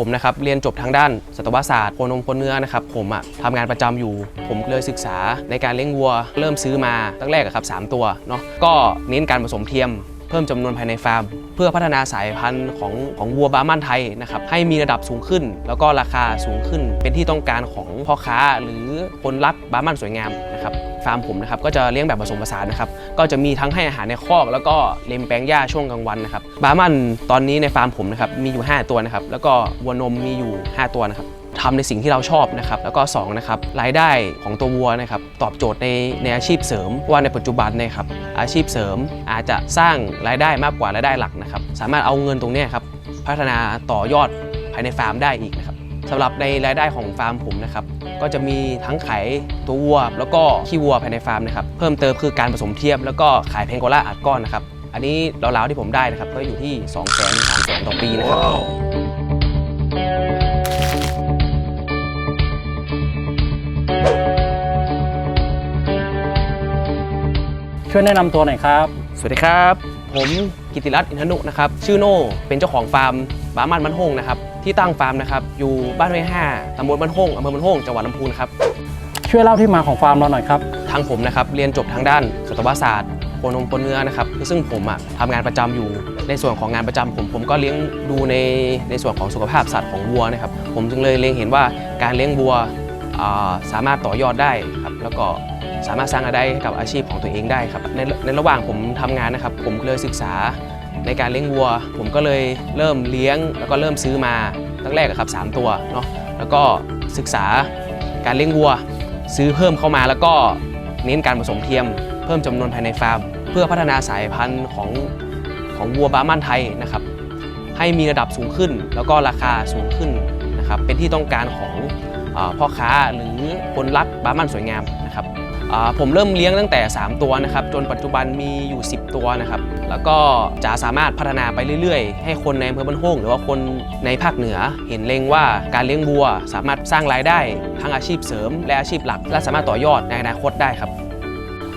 ผมนะครับเรียนจบทางด้านสัตวศาสตร์โคนมโคนเนื้อนะครับผมอะทำงานประจำอยู่ ผมเลยศึกษาในการเลี้ยงวัว เริ่มซื้อมาตั้งแรกอะครับสามตัวเนาะก็เน้นการผสมเทียม เพิ่มจำนวนภายในฟาร์ม เพื่อพัฒนาสายพันธุ์ของของวัวบามันไทยนะครับให้มีระดับสูงขึ้น แล้วก็ราคาสูงขึ้น เป็นที่ต้องการของพ่อค้าหรือคนรักบามันสวยงามนะครับ ฟาร์มผมนะครับก็จะเลี้ยงแบบผสมผสานนะครับก็จะมีทั้งให้อาหารในคอก แล้วก็เล็มแปลงหญ้าช่วงกลางวันนะครับบาร์มันตอนนี้ในฟาร์มผมนะครับมีอยู่ 5 ตัวนะครับแล้วก็วัวนมมีอยู่ 5 ตัวนะครับทำในสิ่งที่เราชอบนะครับแล้วก็2นะครับรายได้ของตัววัวนะครับตอบโจทย์ในในอาชีพเสริมว่าในปัจจุบันเนะครับอาชีพเสริมอาจจะสร้างรายได้มากกว่ารายได้หลักนะครับสามารถเอาเงินตรงนี้ครับพัฒนาต่อยอดภายในฟาร์มได้อีกนะครับ สำหรับในรายได้ของฟาร์มผมนะครับก็จะมีทั้งขายตัววัว แล้วก็ขี้วัวภายในฟาร์มนะครับเพิ่มเติมคือการผสมเทียม แล้วก็ขายเพนโกล่าอัดก้อนนะครับอันนี้ราวๆที่ผมได้นะครับก็อยู่ที่2 0 0 0 0 0 3 0 0 0 0ต่อปีนะครับ ช่วยแนะนำตัวหน่อยครับ สวัสดีครับ ผมกิติรัตน์อินทนุนะครับ ชื่อโน่เป็นเจ้าของฟาร์ม บ้ามันบ้านโฮงนะครับที่ตั้งฟาร์มนะครับอยู่บ้านห้วยห้าตำบลบ้านโฮงอำเภอบ้านโฮงจังหวัดลำพูนครับช่วยเล่าที่มาของฟาร์มเราหน่อยครับทางผมนะครับเรียนจบทางด้านสัตวศาสตร์โคนมโคนเนื้อนะครับซึ่งผมอะทำงานประจำอยู่ในส่วนของงานประจำผมผมก็เลี้ยงดูในในส่วนของสุขภาพสัตว์ของวัวนะครับผมจึงเลยเล็งเห็นว่าการเลี้ยงวัวอ่าสามารถต่อยอดได้ครับแล้วก็สามารถสร้างรายได้ให้กับอาชีพของตัวเองได้ครับในในระหว่างผมทำงานนะครับผมเลยศึกษา ในการเลี้ยงวัว ผมก็เลยเริ่มเลี้ยงแล้วก็เริ่มซื้อมาตั้งแรกครับสามตัวเนาะแล้วก็ศึกษาการเลี้ยงวัว ซื้อเพิ่มเข้ามาแล้วก็เน้นการผสมเทียม เพิ่มจำนวนภายในฟาร์ม เพื่อพัฒนาสายพันธุ์ของของวัวบาร์มันไทยนะครับให้มีระดับสูงขึ้น แล้วก็ราคาสูงขึ้นนะครับเป็นที่ต้องการของอพ่อค้าหรือคนรักบาร์มันสวยงาม ผมเริ่มเลี้ยงตั้งแต่ 3 ตัวนะครับ จนปัจจุบันมีอยู่ 10 ตัวนะครับ แล้วก็จะสามารถพัฒนาไปเรื่อยๆ ให้คนในอำเภอบ้านโฮงหรือว่าคนในภาคเหนือ เห็นเล็งว่าการเลี้ยงวัว สามารถสร้างรายได้ทั้งอาชีพเสริม และอาชีพหลัก และสามารถต่อยอดในอนาคตได้ครับ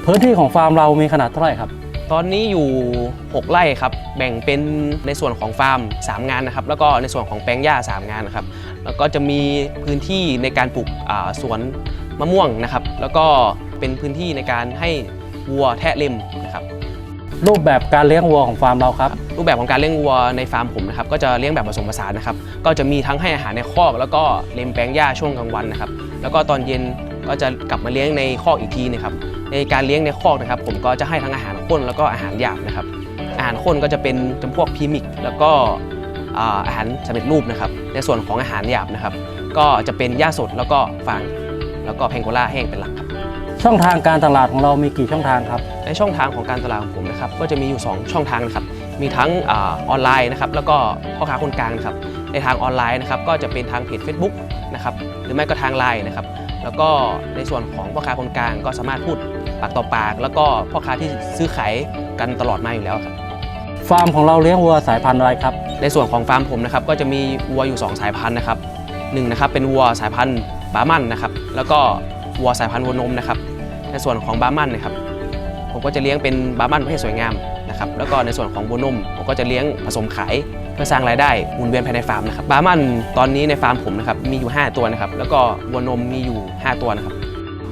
พื้นที่ของฟาร์มเรามีขนาดเท่าไหร่ครับตอนนี้อยู่ 6 ไร่ครับ แบ่งเป็นในส่วนของฟาร์ม 3 งานนะครับ แล้วก็ในส่วนของแปลงหญ้า 3 งานนะครับ แล้วก็จะมีพื้นที่ในการปลูกอ่าสวน มะม่วงนะครับ แล้วก็เป็นพื้นที่ในการให้วัวแทะเล็มนะครับ รูปแบบการเลี้ยงวัวของฟาร์มเราครับ รูปแบบของการเลี้ยงวัวในฟาร์มผมนะครับ ก็จะเลี้ยงแบบผสมผสานนะครับ ก็จะมีทั้งให้อาหารในคอก แล้วก็เล็มแปลงหญ้าช่วงกลางวันนะครับ แล้วก็ตอนเย็นก็จะกลับมาเลี้ยงในคอกอีกทีนะครับ ในการเลี้ยงในคอกนะครับ ผมก็จะให้ทั้งอาหารข้นแล้วก็อาหารหยาบนะครับ อาหารข้นก็จะเป็นจำพวกพรีมิก แล้วก็อ่าอาหารสำเร็จรูปนะครับ ในส่วนของอาหารหยาบนะครับ ก็จะเป็นหญ้าสดแล้วก็ฟาง แล้วก็แพงโกล่าแห้งเป็นหลักครับ ช่องทางการตลาดของเรามีกี่ช่องทางครับ ในช่องทางของการตลาดของผมนะครับก็จะมีอยู่ 2 ช่องทางนะครับ มีทั้งอาออนไลน์นะครับแล้วก็พ่อค้าคนกลางนะครับ ในทางออนไลน์นะครับก็จะเป็นทางเพจ Facebook นะครับหรือไม่ก็ทางไลน์นะครับ แล้วก็ในส่วนของพ่อค้าคนกลางก็สามารถพูดปากต่อปาก แล้วก็พ่อค้าที่ซื้อขายกันตลอดมาอยู่แล้วครับฟาร์มของเราเลี้ยงวัวสายพันธุ์อะไรครับ ในส่วนของฟาร์มผมนะครับก็จะมีวัวอยู่ 2 สายพันธุ์นะครับหนึ่งนะครับเป็นวัวสายพันธุ์ บาร์มันนะครับ แล้วก็วัวสายพันธุ์วัวนมนะครับ ในส่วนของบาร์มันนะครับ ผมก็จะเลี้ยงเป็นบาร์มันประเภทสวยงามนะครับ แล้วก็ในส่วนของวัวนมผมก็จะเลี้ยงผสมขายเพื่อสร้างรายได้หมุนเวียนภายในฟาร์มนะครับ บาร์มันตอนนี้ในฟาร์มผมนะครับมีอยู่ 5 ตัวนะครับ แล้วก็วัวนมมีอยู่ 5 ตัวนะครับ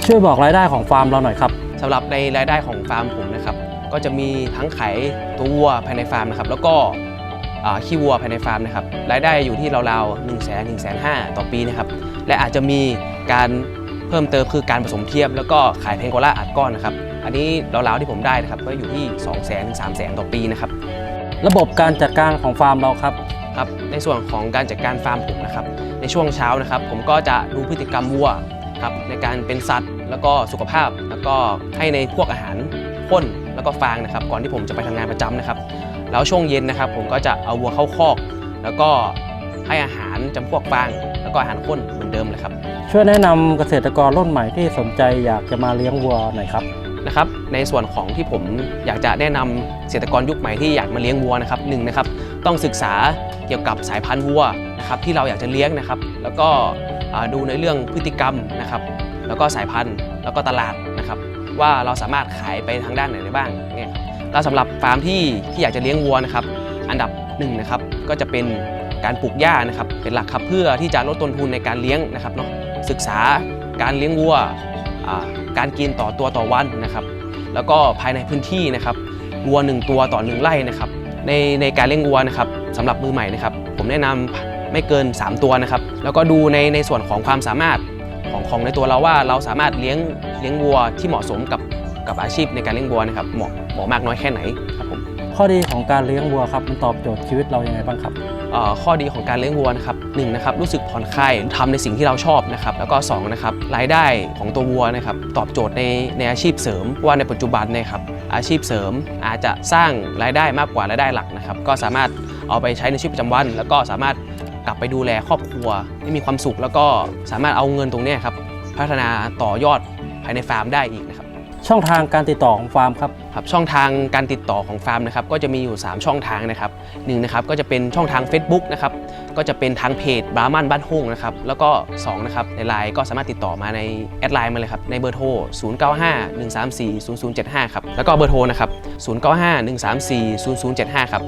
ช่วยบอกรายได้ของฟาร์มเราหน่อยครับสำหรับในรายได้ของฟาร์มผมนะครับ ก็จะมีทั้งขายตัววัวภายในฟาร์มนะครับ แล้วก็อ่า ขี้วัวภายในฟาร์มนะครับรายได้อยู่ที่ราวๆ1 0 0 0 0 0 1 5 0 0 0ต่อปีนะครับและอาจจะมีการเพิ่มเติมคือการผสมเทียม แล้วก็ขายเพนโกล่าอัดก้อนนะครับอันนี้ราวๆที่ผมได้นะครับก็อยู่ที่ 2 0 0 0 0 0ถึง3 0 0 0 0 ต่อปีนะครับระบบการจัดการของฟาร์มเราครับครับในส่วนของการจัดการฟาร์มผมนะครับในช่วงเช้านะครับ ผมก็จะดูพฤติกรรมวัวครับในการเป็นสัตว์ แล้วก็สุขภาพ แล้วก็ให้ในพวกอาหารข้น แล้วก็ฟางนะครับ ก่อนที่ผมจะไปทำงานประจำนะครับ แล้วช่วงเย็นนะครับ ผมก็จะเอาวัวเข้าคอก แล้วก็ให้อาหารจำพวกฟาง แล้วก็อาหารข้นเหมือนเดิมเลยครับ ช่วยแนะนำเกษตรกรรุ่นใหม่ที่สนใจอยากจะมาเลี้ยงวัวหน่อยครับนะครับในส่วนของที่ผมอยากจะแนะนำเกษตรกรยุคใหม่ที่อยากมาเลี้ยงวัวนะครับหนึ่งนะครับต้องศึกษาเกี่ยวกับสายพันธุ์วัวนะครับที่เราอยากจะเลี้ยงนะครับ แล้วก็อ่าดูในเรื่องพฤติกรรมนะครับ แล้วก็สายพันธุ์แล้วก็ตลาดนะครับ ว่าเราสามารถขายไปทางด้านไหนได้บ้างเนี่ยครับแล้วสำหรับฟาร์มที่ที่อยากจะเลี้ยงวัวนะครับ อันดับหนึ่งนะครับก็จะเป็นการปลูกหญ้านะครับเป็นหลักครับเพื่อที่จะลดต้นทุนในการเลี้ยงนะครับเนาะศึกษาการเลี้ยงวัวการกินต่อตัวต่อวันนะครับ แล้วก็ภายในพื้นที่นะครับวัว 1 ตัวต่อ 1 ไร่นะครับ ในในการเลี้ยงวัวนะครับสำหรับมือใหม่นะครับ ผมแนะนำไม่เกิน 3 ตัวนะครับ แล้วก็ดูในในส่วนของความสามารถ ของของในตัวเราว่าเราสามารถเลี้ยงเลี้ยงวัวที่เหมาะสมกับกับอาชีพในการเลี้ยงวัวนะครับเหมาะเหมาะมากน้อยแค่ไหนครับผมข้อดีของการเลี้ยงวัวครับมันตอบโจทย์ชีวิตเรายังไงบ้างครับเอ่อข้อดีของการเลี้ยงวัวนะครับหนึ่งนะครับรู้สึกผ่อนคลายทำในสิ่งที่เราชอบนะครับแล้วก็สองนะครับรายได้ของตัววัวนะครับตอบโจทย์ในในอาชีพเสริมว่าในปัจจุบันเนี่ยครับอาชีพเสริมอาจจะสร้างรายได้มากกว่ารายได้หลักนะครับก็สามารถเอาไปใช้ในชีวิตประจำวัน แล้วก็สามารถ กลับไปดูแลครอบครัวให้มีความสุข แล้วก็สามารถเอาเงินตรงเนี้ยครับพัฒนาต่อยอดภายในฟาร์มได้อีกนะครับ ช่องทางการติดต่อของฟาร์มครับครับช่องทางการติดต่อของฟาร์มนะครับก็จะมีอยู่ 3 ช่องทางนะครับหนึ่งนะครับก็จะเป็นช่องทาง Facebook นะครับก็จะเป็นทางเพจบรามันบ้านโฮงนะครับแล้วก็2นะครับในไลน์ก็สามารถติดต่อมาในแอดไลน์มาเลยครับในเบอร์โทร 0951340075 ครับแล้วก็เบอร์โทรนะครับ0951340075 ครับ